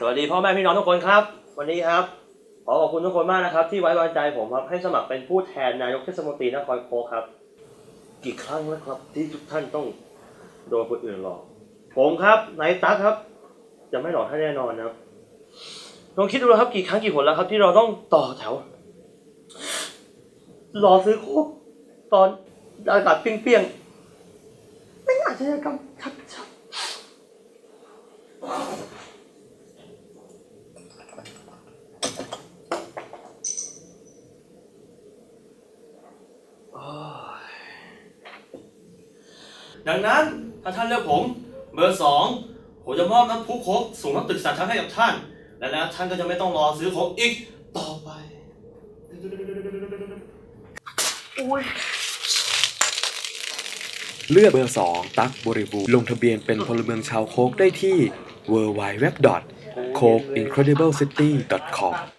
สวัสดีพ่อแม่พี่น้องทุกคนครับ วันนี้ครับ ขอขอบคุณทุกคนมากนะครับ ที่ไว้วางใจผมครับให้สมัครเป็นผู้แทนนายกเทศมนตรีนครโคครับ กี่ครั้งแล้วครับที่ทุกท่านต้องโดนคนอื่นหลอก ผมครับนายตั๊กครับ จะไม่หลอกท่านแน่นอนนะครับลองคิดดูนะครับกี่ครั้งกี่หนแล้วครับที่เราต้องต่อแถวรอซื้อโคกตอนอากาศเปรี้ยงๆไม่อาชญากรรมชัด ดังนั้นถ้าท่านเลือกผมเบอร์สองผมจะมอบน้ำพุโคกสูงน้ำตึกสามชั้นให้กับท่าน และแล้วท่านก็จะไม่ต้องรอซื้อโคกอีกต่อไปโอ้ยเลือกเบอร์ 2 ตั๊กบริบูรณ์ลงทะเบียนเป็นพลเมืองชาวโคกได้ที่ w w w c o k e i n c r e d i b l e c i t y c o m